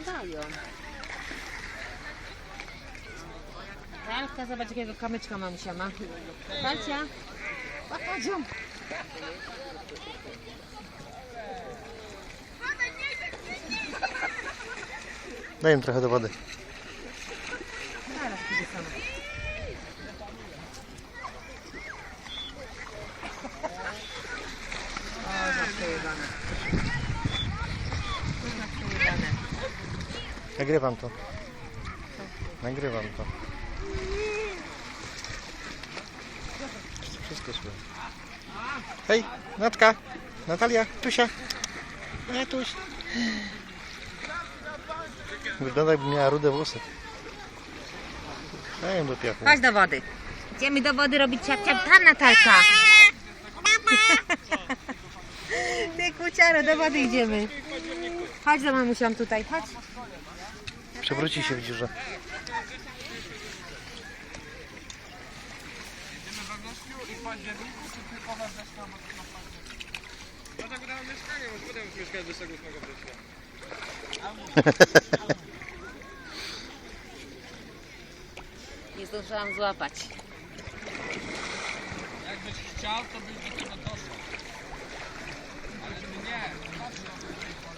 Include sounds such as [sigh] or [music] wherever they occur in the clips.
wyglądają. Talka, zobacz jakiego kamyczka mamusia ma. Talcia, chodź. Daj im trochę do wody. Zaraz pójdzie sama. O, za przejebane. Co za przejebane. Nagrywam to. Nagrywam to. Wszystko słyszę. Hej, Natka, Natalia, Tusia. Nie, Tuś. Wygląda jakby miała rude włosy. Daj ją do piachu. Chodź do wody. Idziemy do wody robić ciap ciap. Tam Natalka. [laughs] Ty kuciaro, do wody idziemy. Chodź za mamusią tutaj, chodź. Przewróci się w dziurze. No tak dałem mieszkanie, może potem mieszkać do tego ósmego września. Nie zdążyłam złapać. Jakbyś chciał, to byś do tego doszedł. Ale nie.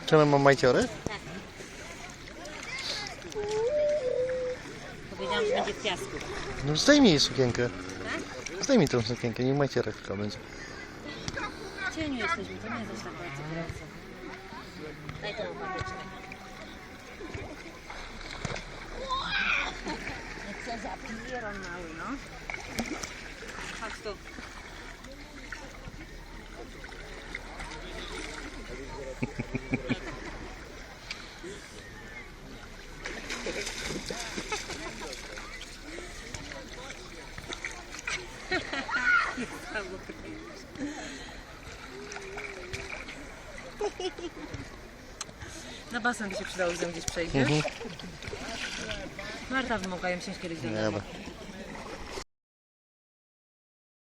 Czemu mam majciory? Powiedziałam, że będzie w piasku. No zdejmij jej sukienkę. Zdejmij tą sukienkę, nie majciorek tylko będzie. W cieniu jesteśmy, to nie jest tak bardzo gorąco. Daj tą łopateczkę. Jak co za pieron mały, no. Chodź tu. [laughs] Na basen by się przydało, że gdzieś przejdziesz. Marta wymagają się kiedyś do Nie,